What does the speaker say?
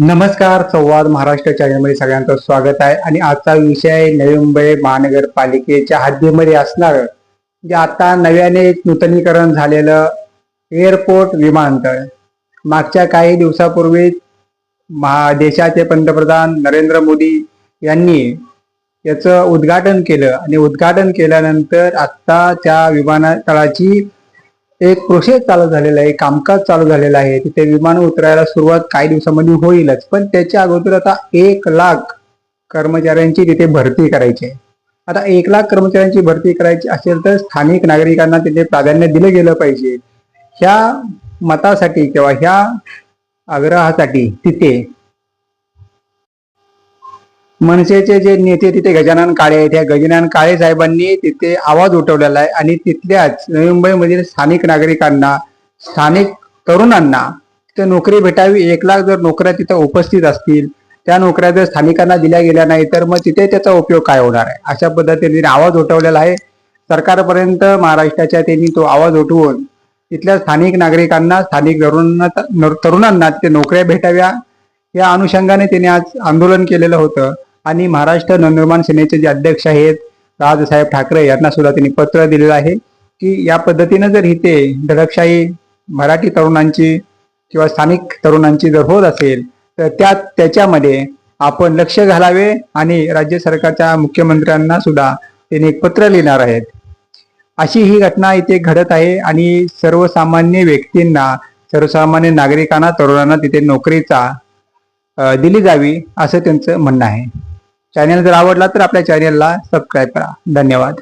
नमस्कार संवाद महाराष्ट्र चॅनलमध्ये सगळ्यांचं स्वागत आहे. आणि आजचा विषय नवी मुंबई महानगरपालिकेच्या हद्दीमध्ये असणार जे आता नव्याने नूतनीकरण झालेलं एअरपोर्ट विमानतळ. मागच्या काही दिवसापूर्वी महा देशाचे पंतप्रधान नरेंद्र मोदी यांनी याचं उद्घाटन केलं. आणि उद्घाटन केल्यानंतर आत्ता त्या विमानतळाची एक प्रोसेस चालू झालेला आहे कामकाज चालू झालेलं आहे. तिथे विमान उतरायला सुरुवात काही दिवसामध्ये होईलच पण त्याच्या अगोदर आता एक लाख कर्मचाऱ्यांची तिथे भरती करायची आहे. आता एक लाख कर्मचाऱ्यांची भरती करायची असेल तर स्थानिक नागरिकांना तिथे प्राधान्य दिलं गेलं पाहिजे. ह्या मतासाठी किंवा ह्या आग्रहासाठी तिथे मनसेचे जे नेते तिथे गजानन काळे आहेत. त्या गजानन काळे साहेबांनी तिथे आवाज उठवलेला आहे आणि तिथल्याच नवी मुंबईमधील स्थानिक नागरिकांना स्थानिक तरुणांना तिथे नोकरी भेटावी एक लाख जर नोकऱ्या तिथे उपस्थित असतील त्या नोकऱ्या जर स्थानिकांना दिल्या गेल्या नाही तर मग तिथे त्याचा उपयोग काय होणार आहे? अशा पद्धतीने तिने आवाज उठवलेला आहे. सरकारपर्यंत महाराष्ट्राच्या त्यांनी तो आवाज उठवून तिथल्या स्थानिक नागरिकांना स्थानिक तरुणांना तरुणांना तिथे नोकऱ्या भेटाव्या. या अनुषंगाने त्यांनी आज आंदोलन केलेलं होतं. आणि महाराष्ट्र नवनिर्माण सेनेचे जे अध्यक्ष आहेत राजसाहेब ठाकरे यांना सुद्धा त्यांनी पत्र दिलेलं आहे की या पद्धतीनं जर इथे धडकशाही मराठी तरुणांची किंवा स्थानिक तरुणांची जर होत असेल तर त्या त्याच्यामध्ये आपण लक्ष घालावे आणि राज्य सरकारच्या मुख्यमंत्र्यांना सुद्धा त्यांनी एक पत्र लिहिणार आहेत. अशी ही घटना इथे घडत आहे आणि सर्वसामान्य व्यक्तींना सर्वसामान्य नागरिकांना तरुणांना तिथे नोकरीचा दिली जावी असं त्यांचं म्हणणं आहे. चॅनल जर आवडला तर आपल्या चॅनलला सबस्क्राईब करा. धन्यवाद.